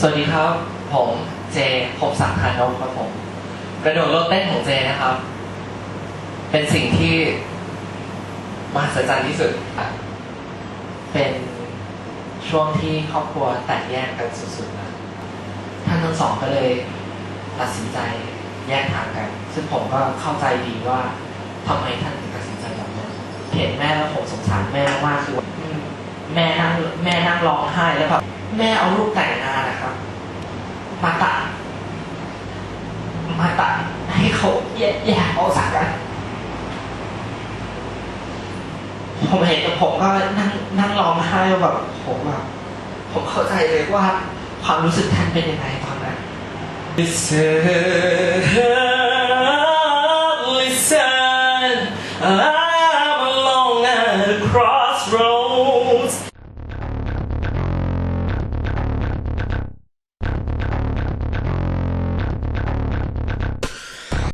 สวัสดีครับ ผมเจพบศักดิ์พานพครับผม กระโดดโลดเต้นของเจนะครับ เป็นสิ่งที่มหัศจรรย์ที่สุด เป็นช่วงที่ครอบครัวแตกแยกกันสุดๆนะท่านทั้งสองก็เลยตัดสินใจแยกทางกัน ซึ่งผมก็เข้าใจดีว่าทำไมท่านถึงตัดสินใจแบบนั้นเห็นแม่แล้วผมสงสารแม่มากคือแม่นั่งแม่นั่งร้องไห้แล้วแบบแม่เอาลูกแต่งงานนะครับ มาตัดมาตัด ให้เขาแยกแยกออกจากกันผมเห็นแล้วผมก็นั่งนั่งร้องไห้แบบผมแบบผมเข้าใจเลยว่าความรู้สึกท่านเป็นยังไงตอนนั้น Listen, listen,